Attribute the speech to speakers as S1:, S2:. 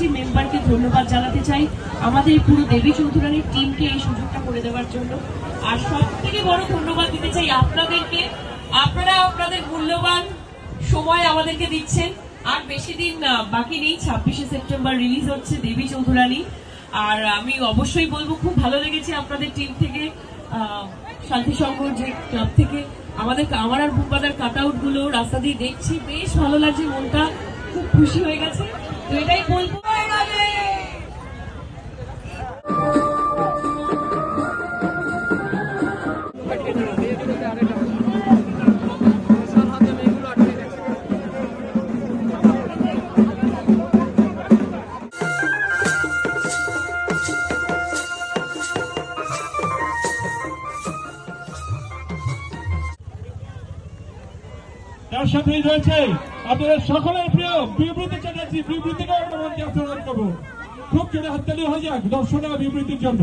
S1: প্রত্যেকটি মেম্বারকে ধন্যবাদ জানাতে চাই আমাদের পুরো দেবী চৌধুরানীর টিমকে এই সুযোগটা করে দেওয়ার জন্য। আর সব থেকে বড় ধন্যবাদ দিতে চাই আপনাদেরকে। আপনারা আপনাদের মূল্যবান সময় আমাদেরকে দিচ্ছেন। আর বেশি দিন বাকি নেই, ছাব্বিশে সেপ্টেম্বর রিলিজ হচ্ছে দেবী চৌধুরানী। আর আমি অবশ্যই বলব, খুব ভালো লেগেছে আপনাদের টিম থেকে শান্তি সংঘর যে ক্লাব থেকে। আমাদের আমার আর বুম্বাদার কাট রাস্তা দিয়ে দেখছি। বেশ ভালো লাগছে মনটা। খুব খুশি হয়ে গেছে।
S2: তার সাথে রয়েছে আপনাদের সকলের প্রিয় বিবৃতি চ্যাটার্জি। বিবৃতিকে অনুমতি আপনারা করব। খুব জোরে হাততালি হয়ে যাক দর্শনা বিবৃতির জন্য।